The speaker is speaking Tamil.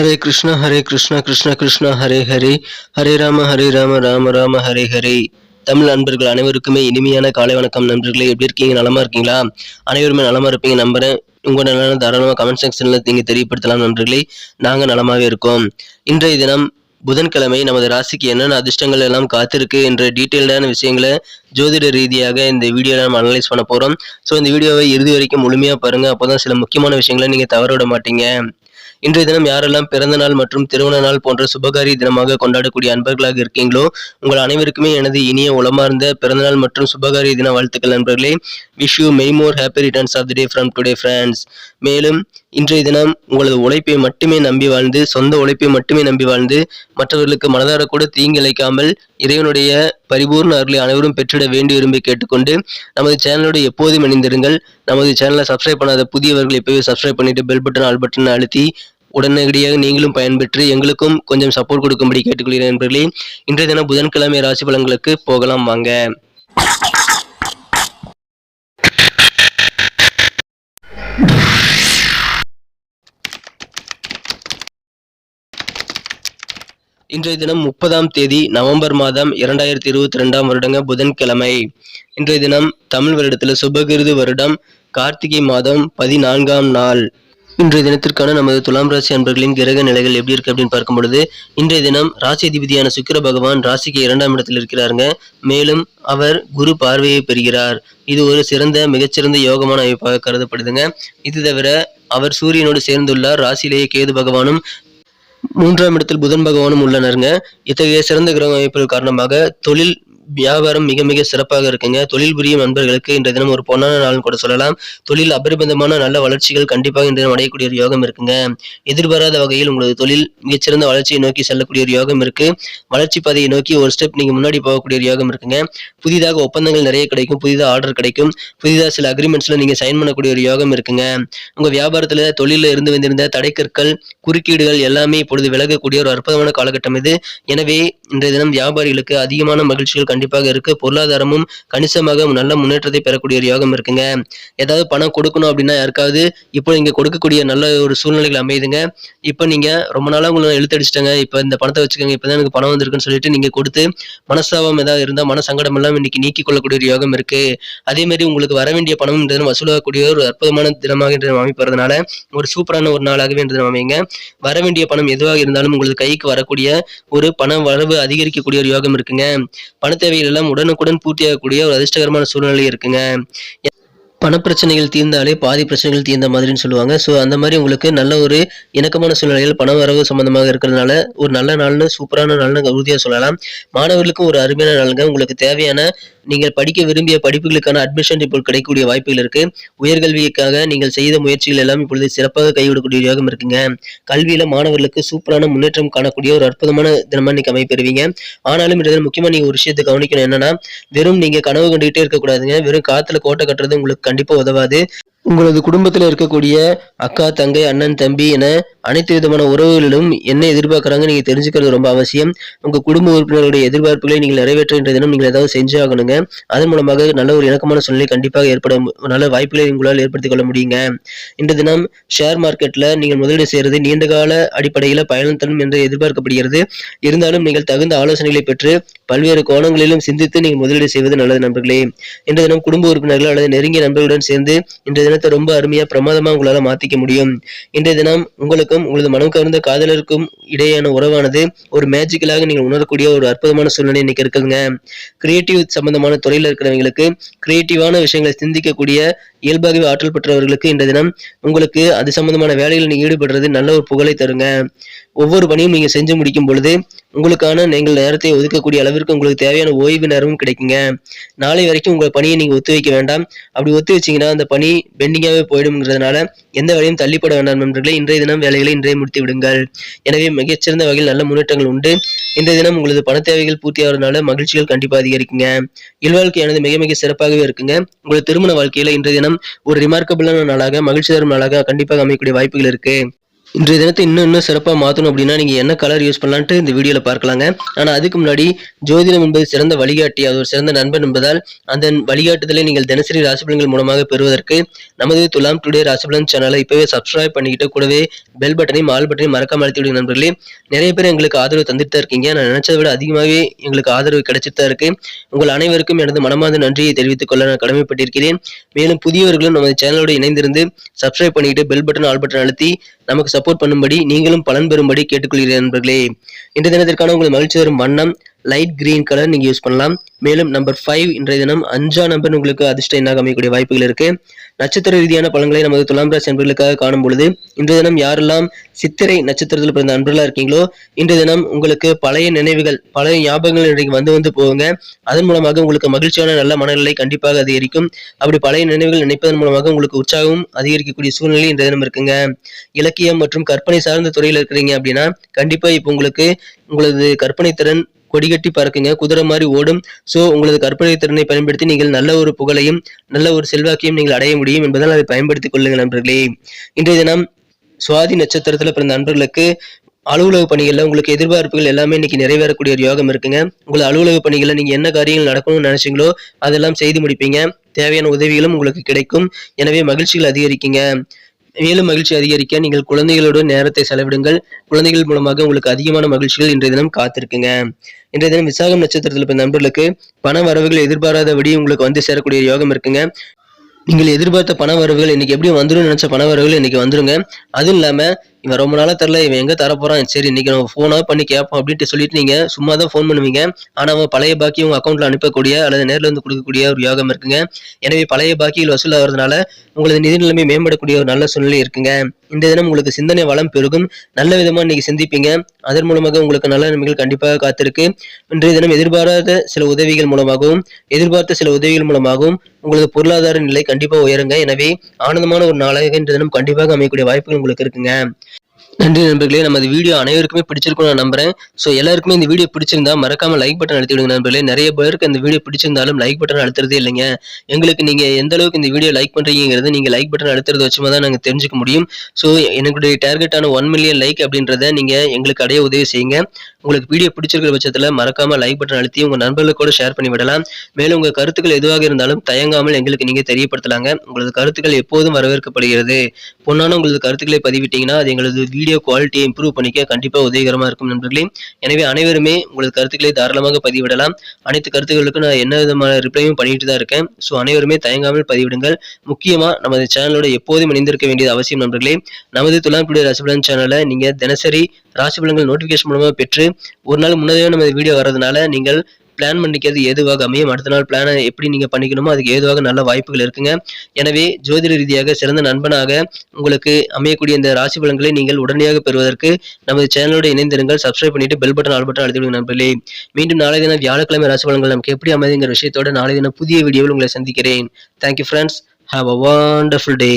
ஹரே கிருஷ்ணா ஹரே கிருஷ்ணா கிருஷ்ண கிருஷ்ணா ஹரே ஹரே ஹரே ராம ஹரே ராம ராம ராம ஹரே ஹரே தமிழ் நண்பர்கள் அனைவருக்குமே இனிமையான காலை வணக்கம் நண்பர்களே எப்படி இருக்கீங்க? நலமா இருக்கீங்களா? அனைவருமே நலமா இருப்பீங்க நம்புறேன். உங்க நலன தாராளமாக கமெண்ட் செக்ஷன்ல நீங்க தெரியப்படுத்தலாம் நண்பர்களே. நாங்க நலமாவே இருக்கோம். இன்றைய தினம் புதன்கிழமை நமது ராசிக்கு என்னென்ன அதிர்ஷ்டங்கள் எல்லாம் காத்திருக்கு என்ற டீட்டெயில்டான விஷயங்களை ஜோதிட ரீதியாக இந்த வீடியோவில் நம்ம அனலைஸ் பண்ண போகிறோம் ஸோ இந்த வீடியோவை இறுதி வரைக்கும் முழுமையாக பாருங்கள் அப்போ தான் சில முக்கியமான விஷயங்களை நீங்கள் தவற விட மாட்டீங்க. இன்றைய தினம் யாரெல்லாம் பிறந்த நாள் மற்றும் திருமண நாள் போன்ற சுபகாரிய தினமாக கொண்டாடக்கூடிய அன்பர்களாக இருக்கீங்களோ உங்கள் அனைவருக்குமே எனது இனிய உளமார்ந்த பிறந்தநாள் மற்றும் சுபகாரிய தின வாழ்த்துக்கள் நண்பர்களே. Wish you many more happy returns of the day from today friends மேலும் இன்றைய தினம் உங்களது உழைப்பை மட்டுமே நம்பி வாழ்ந்து சொந்த உழைப்பை மட்டுமே நம்பி வாழ்ந்து மற்றவர்களுக்கு மனதார கூட தீங்கிழைக்காமல் இறைவனுடைய பரிபூர்ண அருளை அனைவரும் பெற்றிட வேண்டி விரும்பி கேட்டுக்கொண்டு நமது சேனலோடு எப்போதும் இணைந்திருங்கள். நமது சேனலை சப்ஸ்கிரைப் பண்ணாத புதியவர்கள் இப்போவே சப்ஸ்கிரைப் பண்ணிட்டு பெல் பட்டன் ஆல் பட்டன் அழுத்தி உடனடியாக நீங்களும் பயன்பெற்று எங்களுக்கும் கொஞ்சம் சப்போர்ட் கொடுக்கும்படி கேட்டுக்கொள்கிறேன் நண்பர்களே. இன்றைய தினம் புதன்கிழமை ராசி பலன்களுக்கு போகலாம் வாங்க. இன்றைய தினம் முப்பதாம் தேதி நவம்பர் மாதம் இரண்டாயிரத்தி இருபத்தி ரெண்டாம் வருடங்க புதன்கிழமை. இன்றைய தினம் தமிழ் வருடத்தில் சுபகிருது வருடம் கார்த்திகை மாதம் பதினான்காம் நாள். இன்றைய தினத்திற்கான நமது துலாம் ராசி அன்பர்களின் கிரக நிலைகள் எப்படி இருக்கு அப்படின்னு பார்க்கும் பொழுது இன்றைய தினம் ராசி அதிபதியான சுக்கிர பகவான் ராசிக்கு இரண்டாம் இடத்தில் இருக்கிறாருங்க. மேலும் அவர் குரு பார்வையை பெறுகிறார். இது ஒரு சிறந்த மிகச்சிறந்த யோகமான அமைப்பாக கருதப்படுதுங்க. இது தவிர அவர் சூரியனோடு சேர்ந்துள்ளார். ராசியிலேயே கேது பகவானும் மூன்றாம் இடத்தில் புதன் பகவானும் உள்ளனருங்க. இத்தகைய சிறந்த கிரக அமைப்புகள் காரணமாக தொழில் வியாபாரம் மிக மிக சிறப்பாக இருக்குங்க. தொழில் புரியும் நண்பர்களுக்கு இன்றைய தினம் ஒரு பொன்னான நாள்னு கூட சொல்லலாம். தொழில் அபரிமிதமான நல்ல வளர்ச்சிகள் கண்டிப்பாக இன்றைய தினம் அடையக்கூடிய ஒரு யோகம் இருக்குங்க. எதிர்பாராத வகையில் உங்களது தொழில் மிகச்சிறந்த வளர்ச்சியை நோக்கி செல்லக்கூடிய ஒரு யோகம் இருக்கு. வளர்ச்சி பாதையை நோக்கி ஒரு ஸ்டெப் நீங்க முன்னாடி போகக்கூடிய ஒரு யோகம் இருக்குங்க. புதிதாக ஒப்பந்தங்கள் நிறைய கிடைக்கும் புதிதாக ஆர்டர் கிடைக்கும் புதிதாக சில அக்ரிமெண்ட்ஸ்ல நீங்க சைன் பண்ணக்கூடிய ஒரு யோகம் இருக்குங்க. உங்க வியாபாரத்துல தொழில இருந்து வந்திருந்த தடைக்கற்கள் குறுக்கீடுகள் எல்லாமே இப்பொழுது விலகக்கூடிய ஒரு அற்புதமான காலகட்டம் இது. எனவே இன்றைய தினம் வியாபாரிகளுக்கு அதிகமான மகிழ்ச்சிகள் கண்டிப்பாக இருக்கு. பொருளாதாரமும் கணிசமாக நல்ல முன்னேற்றத்தை பெறக்கூடிய ஒரு யோகம் இருக்குங்க. ஏதாவது பணம் கொடுக்கணும் அப்படின்னா யாருக்காவது இப்போ நீங்க கொடுக்கக்கூடிய நல்ல ஒரு சூழ்நிலைகள் அமையுதுங்க. இப்போ நீங்க ரொம்ப நாளா உங்களை இழுத்தடிச்சிட்டாங்க. இப்போ இந்த பணத்தை வச்சுக்கோங்க. இப்பதான் எனக்கு பணம் வந்திருக்குன்னு சொல்லிட்டு நீங்க கொடுத்து மனஸ்தாபம் ஏதாவது இருந்தா மன சங்கடம் எல்லாம் இன்னைக்கு நீக்கிக் கொள்ளக்கூடிய ஒரு யோகம் இருக்கு. அதே மாதிரி உங்களுக்கு வர வேண்டிய பணம் இன்றைய வசூலாகக்கூடிய ஒரு அற்புதமான தினமாக இன்றைய தினம் ஒரு சூப்பரான ஒரு நாளாகவே இன்றைய அமைங்க வர வேண்டிய பணம் எதுவாக இருந்தாலும் உங்களுக்கு கைக்கு வரக்கூடிய ஒரு பண வரவு அதிகரிக்கக்கூடிய ஒரு யோகம் இருக்குங்க. பணத்தை தேவைகள் எல்லாம் உடனுக்குடன் பூர்த்தியாகக்கூடிய ஒரு அதிர்ஷ்டகரமான சூழ்நிலை இருக்குங்க. பணப்பிரச்சனைகள் தீர்ந்தாலே பாதி பிரச்சனைகள் தீர்ந்த மாதிரின்னு சொல்லுவாங்க. ஸோ அந்த மாதிரி உங்களுக்கு நல்ல ஒரு இணக்கமான சூழ்நிலையில் பண வரவு சம்பந்தமாக இருக்கிறதுனால ஒரு நல்ல நாள்னு சூப்பரான நாள்னு உறுதியாக சொல்லலாம். மாணவர்களுக்கும் ஒரு அருமையான நாளுங்க. உங்களுக்கு தேவையான நீங்கள் படிக்க விரும்பிய படிப்புகளுக்கான அட்மிஷன் இப்போ கிடைக்கக்கூடிய வாய்ப்புகள் இருக்கு. உயர்கல்விக்காக நீங்கள் செய்த முயற்சிகள் எல்லாம் இப்பொழுது சிறப்பாக கைவிடக்கூடிய யோகம் இருக்குங்க. கல்வியில மாணவர்களுக்கு சூப்பரான முன்னேற்றம் காணக்கூடிய ஒரு அற்புதமான தினமா நீங்க அமைப்பெறுவீங்க. ஆனாலும் இதில் முக்கியமா நீங்க ஒரு விஷயத்தை கவனிக்கணும் என்னன்னா வெறும் நீங்க கனவு கண்டுகிட்டே இருக்கக்கூடாதுங்க. வெறும் காத்துல கோட்டை கட்டுறது உங்களுக்கு கண்டிப்பா உதவாது. உங்களது குடும்பத்தில் இருக்கக்கூடிய அக்கா தங்கை அண்ணன் தம்பி என அனைத்து விதமான உறவுகளிலும் என்ன எதிர்பார்க்குறாங்க நீங்கள் தெரிஞ்சுக்கிறது ரொம்ப அவசியம். உங்கள் குடும்ப உறுப்பினர்களுடைய எதிர்பார்ப்புகளை நீங்கள் நிறைவேற்றுகின்ற தினம் நீங்கள் ஏதாவது செஞ்சு ஆகணுங்க. அதன் மூலமாக நல்ல ஒரு இணக்கமான சூழ்நிலை கண்டிப்பாக ஏற்பட நல்ல வாய்ப்புகளை உங்களால் ஏற்படுத்திக் கொள்ள முடியுங்க. இன்றைய தினம் ஷேர் மார்க்கெட்டில் நீங்கள் முதலீடு செய்கிறது நீண்ட கால அடிப்படையில் பயணம் தரும் என்று எதிர்பார்க்கப்படுகிறது. இருந்தாலும் நீங்கள் தகுந்த ஆலோசனைகளை பெற்று பல்வேறு கோணங்களிலும் சிந்தித்து நீங்கள் முதலீடு செய்வது நல்லது நண்பர்களே. இன்றைய தினம் குடும்ப உறுப்பினர்கள் அல்லது நெருங்கிய நண்பர்களுடன் சேர்ந்து இன்றைய தினத்தை ரொம்ப அருமையா பிரமாதமா உங்களால மாத்திக்க முடியும். இன்றைய தினம் உங்களுக்கும் உங்களது மனம் கவர்ந்த காதலருக்கும் இடையேயான உறவானது ஒரு மேஜிக்கலாக நீங்கள் உணரக்கூடிய ஒரு அற்புதமான சூழ்நிலை இன்னைக்கு இருக்குதுங்க கிரியேட்டிவ் சம்பந்தமான துறையில் இருக்கிறவங்களுக்கு கிரியேட்டிவான விஷயங்களை சிந்திக்கக்கூடிய இயல்பாகவே ஆற்றல் பெற்றவர்களுக்கு இன்றைய தினம் உங்களுக்கு அது சம்பந்தமான வேலையில் ஈடுபடுறது நல்ல ஒரு புகழை தருங்க. ஒவ்வொரு பணியும் நீங்கள் செஞ்சு முடிக்கும் பொழுது உங்களுக்கான நீங்கள் நேரத்தை ஒதுக்கக்கூடிய அளவிற்கு உங்களுக்கு தேவையான ஓய்வு நேரமும் கிடைக்குங்க. நாளை வரைக்கும் உங்கள் பணியை நீங்கள் ஒத்து வைக்க வேண்டாம். அப்படி ஒத்து வச்சிங்கன்னா அந்த பணி பெண்டிங்காகவே போயிடும்ங்கிறதுனால எந்த வேலையும் தள்ளிப்பட வேண்டாம் நண்பர்களே. இன்றைய தினம் வேலைகளை இன்றைய முடித்து விடுங்கள். எனவே மிகச்சிறந்த வகையில் நல்ல முன்னேற்றங்கள் உண்டு. இன்றைய தினம் உங்களது பண தேவைகள் பூர்த்தியாகிறதுனால மகிழ்ச்சிகள் கண்டிப்பாக அதிகரிக்குங்க. இல்வாழ்க்கையானது மிக மிக சிறப்பாகவே இருக்குங்க. உங்களது திருமண வாழ்க்கையில் இன்றைய தினம் ஒரு ரிமார்க்கபிளான நாளாக மகிழ்ச்சி தரும் நாளாக கண்டிப்பாக அமையக்கூடிய வாய்ப்புகள் இருக்கு. இன்றைய தினத்தை இன்னும் இன்னும் சிறப்பாக மாற்றணும் அப்படின்னா நீங்கள் என்ன கலர் யூஸ் பண்ணலான்ட்டு இந்த வீடியோவில் பார்க்கலாங்க. ஆனால் அதுக்கு முன்னாடி ஜோதிடம் என்பது சிறந்த வழிகாட்டி அது ஒரு சிறந்த நண்பன் என்பதால் அந்த வழிகாட்டுதலை நீங்கள் தினசரி ராசிபலன்கள் மூலமாக பெறுவதற்கு நமது துலாம் டுடே ராசிபலன் சேனலை இப்போவே சப்ஸ்கிரைப் பண்ணிக்கிட்டு கூடவே பெல் பட்டனையும் ஆல் பட்டனையும் மறக்காம அழுத்தி நண்பர்களே. நிறைய பேர் எங்களுக்கு ஆதரவு தந்துட்டு தான் இருக்கீங்க. நான் நினச்சதை விட அதிகமாகவே எங்களுக்கு ஆதரவு கிடைச்சிட்டு தான் இருக்கு. உங்கள் அனைவருக்கும் எனது மனமார்ந்த நன்றியை தெரிவித்துக் கொள்ள நான் கடமைப்பட்டிருக்கிறேன். மேலும் புதியவர்களும் நமது சேனலோடு இணைந்திருந்து சப்ஸ்கிரைப் பண்ணிக்கிட்டு பெல் பட்டன் ஆல் பட்டன் அழுத்தி நமக்கு சப்போர்ட் பண்ணும்படி நீங்களும் பலன் பெறும்படி கேட்டுக்கொள்கிறேன் நண்பர்களே. இந்த தினத்திற்கான உங்கள் மகிழ்ச்சி தரும் வண்ணம் லைட் கிரீன் கலர் நீங்க யூஸ் பண்ணலாம். மேலும் நம்பர் ஃபைவ் இன்றைய தினம் அஞ்சா நம்பர் உங்களுக்கு அதிர்ஷ்ட எண்ணாக அமையக்கூடிய வாய்ப்புகள் இருக்கு. நட்சத்திர ரீதியான பலன்களை நமது துலாம் ராசி அன்பர்களுக்காக காணும் பொழுது இன்றைய தினம் யாரெல்லாம் சித்திரை நட்சத்திரத்தில் பிறந்த அன்பர்களா இருக்கீங்களோ இன்றைய தினம் உங்களுக்கு பழைய நினைவுகள் பழைய ஞாபகங்கள் இன்றைக்கு வந்து வந்து போகுங்க. அதன் மூலமாக உங்களுக்கு மகிழ்ச்சியான நல்ல மனநிலை கண்டிப்பாக அதிகரிக்கும். அப்படி பழைய நினைவுகள் நினைப்பதன் மூலமாக உங்களுக்கு உற்சாகம் அதிகரிக்கக்கூடிய சூழ்நிலை இன்றைய தினம் இருக்குங்க. இலக்கியம் மற்றும் கற்பனை சார்ந்த துறையில் இருக்கிறீங்க அப்படின்னா கண்டிப்பா இப்போ உங்களுக்கு உங்களது கற்பனை திறன் கொடிகட்டி பறக்குங்க குதிரை மாதிரி ஓடும். ஸோ உங்களது கற்பனை திறனை பயன்படுத்தி நீங்கள் நல்ல ஒரு புகழையும் நல்ல ஒரு செல்வாக்கையும் நீங்கள் அடைய முடியும் என்பதால் அதை பயன்படுத்திக் கொள்ளுங்கள் நண்பர்களே. இன்றைய தினம் சுவாதி நட்சத்திரத்தில் பிறந்த நண்பர்களுக்கு அலுவலக பணிகளில் உங்களுக்கு எதிர்பார்ப்புகள் எல்லாமே இன்னைக்கு நிறைவேறக்கூடிய ஒரு யோகம் இருக்குங்க. உங்கள் அலுவலக பணிகளில் நீங்கள் என்ன காரியங்கள் நடக்கணும்னு நினைச்சீங்களோ அதெல்லாம் செய்து முடிப்பீங்க. தேவையான உதவிகளும் உங்களுக்கு கிடைக்கும். எனவே மகிழ்ச்சிகள் அதிகரிக்குங்க. மேலும் மகிழ்ச்சி அதிகரிக்க நீங்கள் குழந்தைகளோடு நேரத்தை செலவிடுங்கள். குழந்தைகள் மூலமாக உங்களுக்கு அதிகமான மகிழ்ச்சிகள் இன்றைய தினம் காத்திருக்குங்க. இன்றைய தினம் விசாகம் நட்சத்திரத்தில் பிறந்த நண்பர்களுக்கு பண வரவுகள் எதிர்பாராதபடி உங்களுக்கு வந்து சேரக்கூடிய யோகம் இருக்குங்க. நீங்கள் எதிர்பார்த்த பண வரவுகள் இன்னைக்கு எப்படி வந்துடும் நினைச்ச பண வரவுகள் இன்னைக்கு வந்துருங்க. அதுவும் இல்லாம இவன் ரொம்ப நாளாக தெரில இவன் எங்கே தரப்போறான் சரி இன்னைக்கு நம்ம ஃபோனாக பண்ணி கேட்போம் அப்படின்ட்டு சொல்லிட்டு நீங்கள் சும்மா தான் ஃபோன் பண்ணுவீங்க. ஆனால் அவன் பழைய பாக்கி உங்கள் அக்கௌண்ட்ல அனுப்பக்கூடிய அல்லது நேரில் வந்து கொடுக்கக்கூடிய ஒரு யோகம் இருக்குங்க. எனவே பழைய பாக்கியில் வசூல் ஆகிறதுனால உங்களது நிதி நிலைமை மேம்படக்கூடிய ஒரு நல்ல சூழ்நிலை இருக்குங்க. இந்த தினம் உங்களுக்கு சிந்தனை வளம் பெருகும். நல்ல விதமாக இன்னைக்கு சிந்திப்பீங்க. அதன் மூலமாக உங்களுக்கு நல்ல நன்மைகள் கண்டிப்பாக காத்திருக்கு. இன்றைய தினம் எதிர்பாராத சில உதவிகள் மூலமாகவும் எதிர்பார்த்த சில உதவிகள் மூலமாகவும் உங்களது பொருளாதார நிலை கண்டிப்பாக உயருங்க. எனவே ஆனந்தமான ஒரு நாளாக இன்றைய தினம் கண்டிப்பாக அமையக்கூடிய வாய்ப்புகள் உங்களுக்கு இருக்குங்க. நன்றி நண்பர்களே. நமது வீடியோ அனைவருக்குமே பிடிச்சிருக்கும் நான் நம்புறேன். ஸோ எல்லாருக்குமே இந்த வீடியோ பிடிச்சிருந்தா மறக்காம லைக் பட்டன் அழுத்தி விடுங்க நண்பர்களே. நிறைய பேருக்கு இந்த வீடியோ பிடிச்சிருந்தாலும் லைக் பட்டன் அழுத்துறதே இல்லைங்க. எங்களுக்கு நீங்க எந்த அளவுக்கு இந்த வீடியோ லைக் பண்றீங்கிறது நீங்க லைக் பட்டன் அழுத்துறது வச்சுமா தான் நாங்கள் தெரிஞ்சுக்க முடியும். ஸோ எங்களுடைய டார்கெட்டான ஒன் மில்லியன் லைக் அப்படின்றத நீங்க எங்களுக்கு அடைய உதவி செய்யுங்க. உங்களுக்கு வீடியோ பிடிச்சிருக்கிற பட்சத்தில் மறக்காம லைக் பட்டன் அழுத்தி உங்க நண்பர்களுக்கு கூட ஷேர் பண்ணி விடலாம். மேலும் உங்க கருத்துக்கள் எதுவாக இருந்தாலும் தயங்காமல் எங்களுக்கு நீங்க தெரியப்படுத்தலாங்க. உங்களது கருத்துக்கள் எப்போதும் வரவேற்கப்படுகிறது. பொண்ணான உங்களது கருத்துக்களை பதிவிட்டீங்கன்னா அது எங்களது வீடியோ குவாலிட்டியை இம்ப்ரூவ் பண்ணிக்க கண்டிப்பாக உதவிகரமாக இருக்கும் நண்பர்களே. எனவே அனைவருமே உங்களது கருத்துக்களை தாராளமாக பதிவிடலாம். அனைத்து கருத்துக்களுக்கும் நான் என்ன விதமான ரிப்ளையும் பண்ணிட்டு தான் இருக்கேன். ஸோ அனைவருமே தயங்காமல் பதிவிடுங்கள். முக்கியமாக நமது சேனலோட எப்போதும் இணைந்திருக்க வேண்டியது அவசியம் நண்பர்களே. நமது துலாம் டுடே ராசிபலன் சேனலை நீங்கள் தினசரி ராசிபலன்கள் நோட்டிஃபிகேஷன் மூலமாக பெற்று ஒரு நாள் முன்னதே நமது வீடியோ வர்றதுனால நீங்கள் பிளான் பண்ணிக்கிறது ஏதுவாக அமையும்? அடுத்த நாள் பிளானை எப்படி நீங்கள் பண்ணிக்கணுமோ அதுக்கு ஏதுவாக நல்ல வாய்ப்புகள் இருக்குங்க. எனவே ஜோதிட ரீதியாக சிறந்த நண்பனாக உங்களுக்கு அமையக்கூடிய இந்த ராசி பலன்களை நீங்கள் உடனடியாக பெறுவதற்கு நமது சேனலோடு இணைந்திருங்கள். சப்ஸ்கிரைப் பண்ணிட்டு பெல் பட்டன் ஆல் பட்டன் அழுத்தி நண்பர்களே. மீண்டும் நாளை தினம் வியாழக்கிழமை ராசி பலன்கள் நமக்கு எப்படி அமைதுங்கிற விஷயத்தோட நாளை தினம் புதிய வீடியோவில் உங்களை சந்திக்கிறேன். Thank you friends have a wonderful day